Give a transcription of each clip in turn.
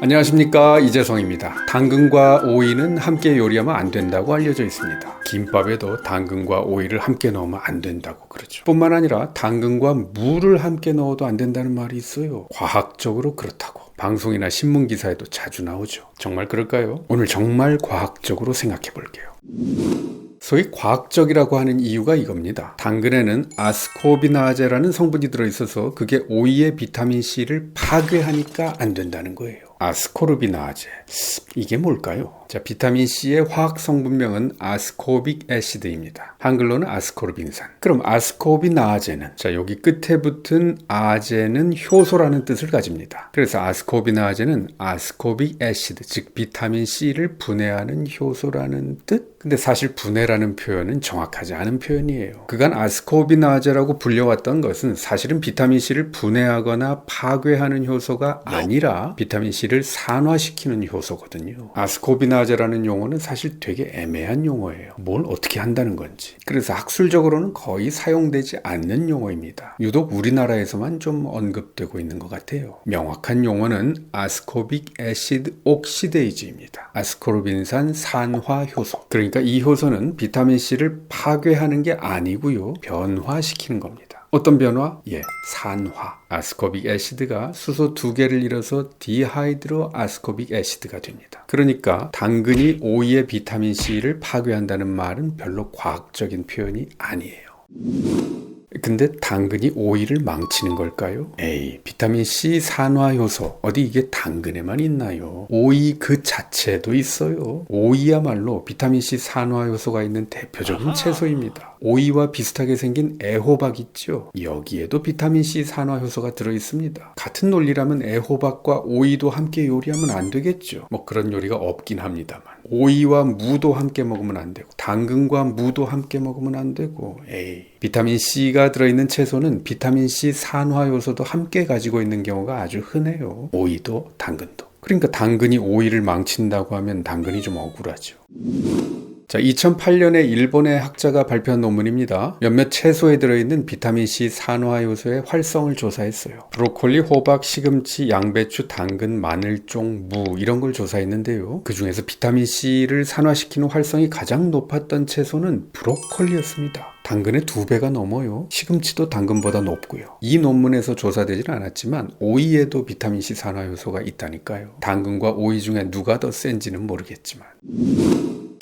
안녕하십니까 이재성입니다. 당근과 오이는 함께 요리하면 안 된다고 알려져 있습니다. 김밥에도 당근과 오이를 함께 넣으면 안 된다고 그러죠. 뿐만 아니라 당근과 물을 함께 넣어도 안 된다는 말이 있어요. 과학적으로 그렇다고. 방송이나 신문 기사에도 자주 나오죠. 정말 그럴까요? 오늘 정말 과학적으로 생각해 볼게요. 소위 과학적이라고 하는 이유가 이겁니다. 당근에는 아스코비나제라는 성분이 들어있어서 그게 오이의 비타민 C를 파괴하니까 안 된다는 거예요. 아스코르비나제. 이게 뭘까요? 자, 비타민 C의 화학 성분명은 아스코빅 애시드입니다. 한글로는 아스코르빈산. 그럼 아스코비나제는 자, 여기 끝에 붙은 아제는 효소라는 뜻을 가집니다. 그래서 아스코비나제는 아스코빅 애시드, 즉 비타민 C를 분해하는 효소라는 뜻? 근데 사실 분해라는 표현은 정확하지 않은 표현이에요. 그간 아스코비나제라고 불려왔던 것은 사실은 비타민 C를 분해하거나 파괴하는 효소가 아니라 비타민 C 를 산화시키는 효소거든요. 아스코비나제라는 용어는 사실 되게 애매한 용어예요. 뭘 어떻게 한다는 건지. 그래서 학술적으로는 거의 사용되지 않는 용어입니다. 유독 우리나라에서만 좀 언급되고 있는 것 같아요. 명확한 용어는 아스코빅 애시드 옥시데이즈입니다. 아스코르빈산 산화 효소. 그러니까 이 효소는 비타민 C를 파괴하는 게 아니고요. 변화시키는 겁니다. 어떤 변화? 예, 산화. 아스코빅 애시드가 수소 두 개를 잃어서 디하이드로 아스코빅 애시드가 됩니다. 그러니까 당근이 오이의 비타민 C를 파괴한다는 말은 별로 과학적인 표현이 아니에요. 근데 당근이 오이를 망치는 걸까요? 에이, 비타민 C 산화 효소 어디 이게 당근에만 있나요? 오이 그 자체도 있어요. 오이야말로 비타민 C 산화 효소가 있는 대표적인 채소입니다. 오이와 비슷하게 생긴 애호박 있죠? 여기에도 비타민 C 산화 효소가 들어 있습니다. 같은 논리라면 애호박과 오이도 함께 요리하면 안 되겠죠. 뭐 그런 요리가 없긴 합니다만. 오이와 무도 함께 먹으면 안 되고 당근과 무도 함께 먹으면 안 되고 에이 비타민 C가 들어있는 채소는 비타민 C 산화 요소도 함께 가지고 있는 경우가 아주 흔해요. 오이도 당근도. 그러니까 당근이 오이를 망친다고 하면 당근이 좀 억울하죠. 자, 2008년에 일본의 학자가 발표한 논문입니다. 몇몇 채소에 들어있는 비타민C 산화 요소의 활성을 조사했어요. 브로콜리, 호박, 시금치, 양배추, 당근, 마늘종, 무 이런 걸 조사했는데요. 그 중에서 비타민C를 산화시키는 활성이 가장 높았던 채소는 브로콜리였습니다. 당근의 두 배가 넘어요. 시금치도 당근보다 높고요. 이 논문에서 조사되지는 않았지만 오이에도 비타민C 산화 요소가 있다니까요. 당근과 오이 중에 누가 더 센지는 모르겠지만.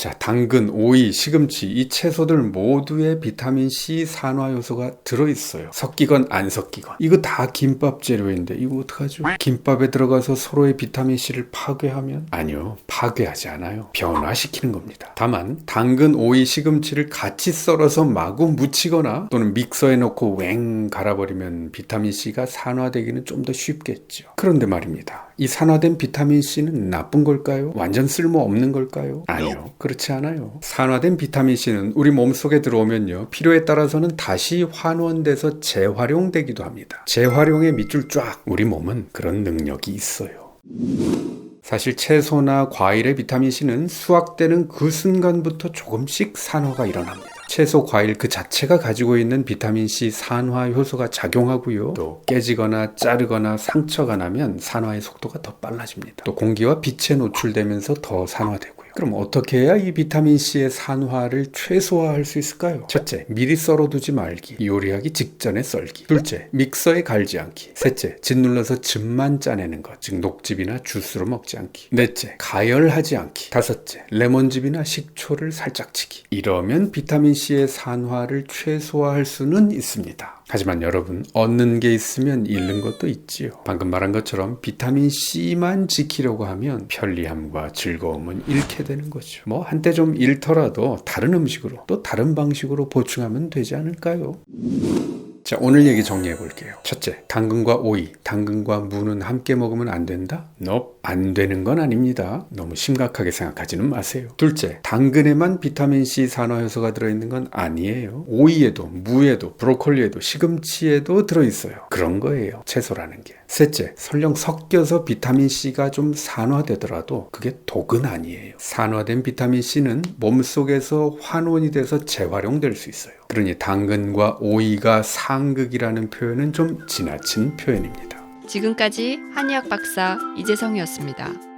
자, 당근, 오이, 시금치 이 채소들 모두에 비타민 C 산화 요소가 들어 있어요. 섞이건 안 섞이건. 이거 다 김밥 재료인데 이거 어떡하죠? 김밥에 들어가서 서로의 비타민 C를 파괴하면 아니요. 파괴하지 않아요. 변화시키는 겁니다. 다만 당근, 오이, 시금치를 같이 썰어서 마구 묻히거나 또는 믹서에 넣고 웽 갈아버리면 비타민 C가 산화되기는 좀 더 쉽겠죠. 그런데 말입니다. 이 산화된 비타민 C는 나쁜 걸까요? 완전 쓸모 없는 걸까요? 아니요. 그 렇지 않아요. 산화된 비타민 C는 우리 몸속에 들어오면요. 필요에 따라서는 다시 환원돼서 재활용되기도 합니다. 재활용의 밑줄 쫙. 우리 몸은 그런 능력이 있어요. 사실 채소나 과일의 비타민 C는 수확되는 그 순간부터 조금씩 산화가 일어납니다. 채소, 과일 그 자체가 가지고 있는 비타민 C 산화 효소가 작용하고요. 또 깨지거나 자르거나 상처가 나면 산화의 속도가 더 빨라집니다. 또 공기와 빛에 노출되면서 더 산화되고요. 그럼 어떻게 해야 이 비타민 C의 산화를 최소화할 수 있을까요? 첫째, 미리 썰어두지 말기. 요리하기 직전에 썰기. 둘째, 믹서에 갈지 않기. 셋째, 짓눌러서 즙만 짜내는 것, 즉 녹즙이나 주스로 먹지 않기. 넷째, 가열하지 않기. 다섯째, 레몬즙이나 식초를 살짝 치기. 이러면 비타민 C의 산화를 최소화할 수는 있습니다. 하지만 여러분, 얻는 게 있으면 잃는 것도 있지요. 방금 말한 것처럼 비타민 C만 지키려고 하면 편리함과 즐거움은 잃게 되는 거죠. 뭐 한때 좀 잃더라도 다른 음식으로 또 다른 방식으로 보충하면 되지 않을까요? 자, 오늘 얘기 정리해 볼게요. 첫째, 당근과 오이, 당근과 무는 함께 먹으면 안 된다? nope, 안 되는 건 아닙니다. 너무 심각하게 생각하지는 마세요. 둘째, 당근에만 비타민C 산화 효소가 들어있는 건 아니에요. 오이에도, 무에도, 브로콜리에도, 시금치에도 들어있어요. 그런 거예요. 채소라는 게. 셋째, 설령 섞여서 비타민C가 좀 산화되더라도 그게 독은 아니에요. 산화된 비타민C는 몸속에서 환원이 돼서 재활용될 수 있어요. 그러니 당근과 오이가 상극이라는 표현은 좀 지나친 표현입니다. 지금까지 한의학 박사 이재성이었습니다.